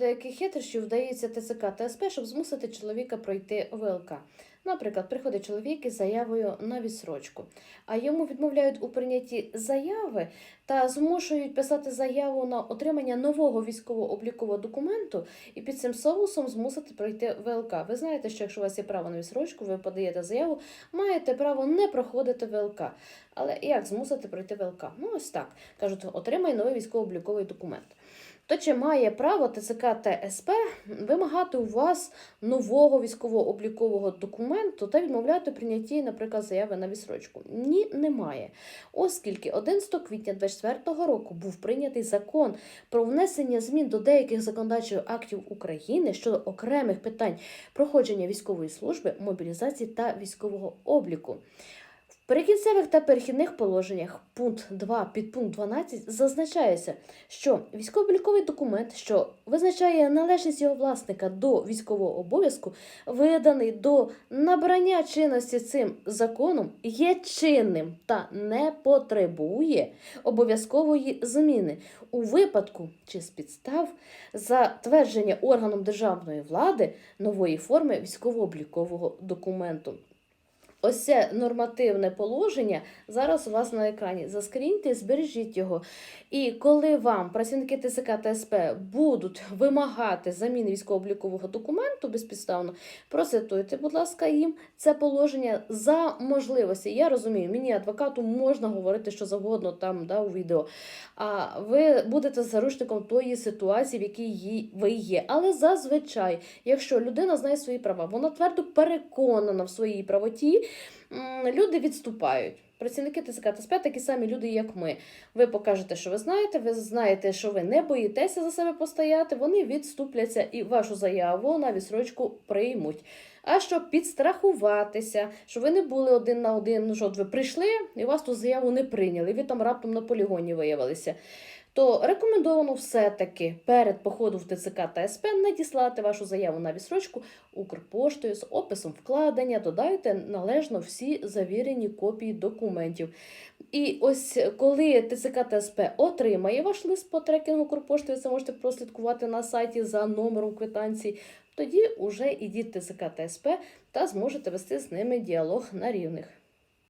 деяких хитрощів вдається ТЦК та щоб змусити чоловіка пройти ВЛК. Наприклад, приходить чоловік із заявою на відсрочку, а йому відмовляють у прийнятті заяви та змушують писати заяву на отримання нового військово-облікового документу і під цим соусом змусити пройти ВЛК. Ви знаєте, що якщо у вас є право на відсрочку, ви подаєте заяву, маєте право не проходити ВЛК. Але як змусити пройти ВЛК? Ну ось так кажуть, отримай новий військово-обліковий документ. То чи має право ТЦК та СП вимагати у вас нового військово-облікового документу та відмовляти у прийнятті, наприклад, заяви на відсрочку? Ні, немає. Оскільки 11 квітня 2024 року був прийнятий закон про внесення змін до деяких законодавчих актів України щодо окремих питань проходження військової служби, мобілізації та військового обліку. Перекінцевих та перехідних положеннях пункт 2 підпункт 12 зазначається, що військово-обліковий документ, що визначає належність його власника до військового обов'язку, виданий до набрання чинності цим законом, є чинним та не потребує обов'язкової зміни у випадку чи з підстав затвердження органом державної влади нової форми військово-облікового документу. Ось це нормативне положення зараз у вас на екрані. Заскріньте, збережіть його. І коли вам працівники ТСК та СП будуть вимагати заміни військово-облікового документу безпідставно, процитуйте, будь ласка, їм це положення за можливості. Я розумію, мені адвокату можна говорити що завгодно там да, у відео. А ви будете заручником тої ситуації, в якій ви є. Але зазвичай, якщо людина знає свої права, вона твердо переконана в своїй правоті, люди відступають. Працівники ТСК та СП такі самі люди, як ми. Ви покажете, що ви знаєте, ви знаєте, що ви не боїтеся за себе постояти, вони відступляться і вашу заяву на відсрочку приймуть. А щоб підстрахуватися, щоб ви не були один на один, ну що от ви прийшли і вас ту заяву не прийняли, ви там раптом на полігоні виявилися. То рекомендовано все-таки перед походом в ТЦК та СП надіслати вашу заяву на відсрочку Укрпоштою з описом вкладення, додайте належно всі завірені копії документів. І ось коли ТЦК та СП отримає ваш лист по трекінгу Укрпоштою, це можете прослідкувати на сайті за номером квитанції, тоді уже ідіть ТЦК та СП та зможете вести з ними діалог на рівних.